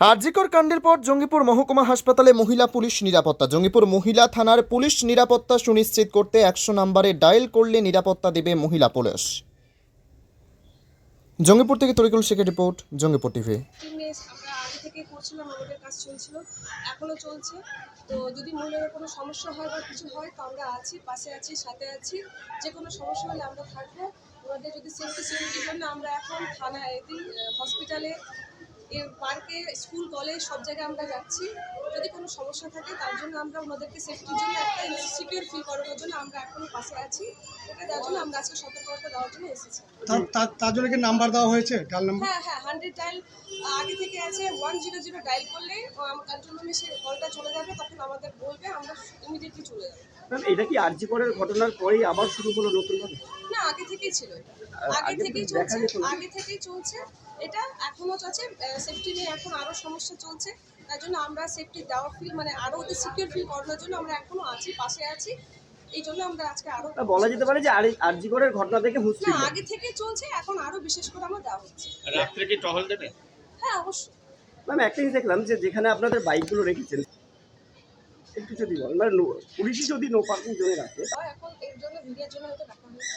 আরজিকর কাণ্ডের পর জঙ্গিপুর মহকুমা হাসপাতালে মহিলা পুলিশ নিরাপত্তা। জঙ্গিপুর মহিলা থানার পুলিশ নিরাপত্তা সুনিশ্চিত করতে একশো নম্বরে ডায়াল করলে নিরাপত্তা দেবে মহিলা পুলিশ। জঙ্গিপুর থেকে তরিকুল শেখের রিপোর্ট, জঙ্গিপুর টিভি। আমরা আমরা এখন থানায় হসপিটালে পার্কে স্কুল কলেজ সব জায়গায় আমরা যাচ্ছি। যদি কোনো সমস্যা থাকে তার জন্য আমরা ওনাদেরকে সেফটির জন্য একটা সিকিউর ফিল করানোর জন্য আমরা এখনও পাশে আছি। এটা দেওয়ার জন্য আমরা আজকে সতর্কতা দেওয়ার জন্য এসেছি। তার- জন্য কি নাম্বার দেওয়া হয়েছে ডাল নাম্বার হ্যাঁ হ্যাঁ হান্ড্রেড ডায়াল আগে থেকে আছে ওয়ান জিরো জিরো ডায়াল করলে কন্ট্রোল রুমে সে কলটা চলে যাবে তখন আমাদের বলবে আমরা ইমিডিয়েটলি চলে যাব। এটা কি আরজি করের ঘটনার পরেই আবার শুরু হলো নতুন না আগে থেকেই ছিল আগে থেকেই চলছে আগে থেকেই চলছে। এটা এখনও চলছে সেফটি নিয়ে এখন আরও সমস্যা চলছে। তার জন্য আমরা সেফটি দেওয়ার ফিল মানে আরও ওদের সিকিউর ফিল করানোর জন্য আমরা এখনও আছি পাশে আছি। এই জন্য আমরা আজকে আরও বলা যেতে পারে যে আরজি করের ঘটনা থেকে না আগে থেকে চলছে এখন আরও বিশেষ করে আমরা দেওয়া হচ্ছে। রাত্রে কি টহল দেবে? হ্যাঁ অবশ্যই। ম্যাম একটা জিনিস দেখলাম যে যেখানে আপনাদের বাইকগুলো রেখেছেন একটু যদি বলেন মানে নো- পুলিশই যদি নো পার্কিং জোনে রাখে। এখন এর জন্য ভিডিওর জন্য হয়তো রাখা হয়েছে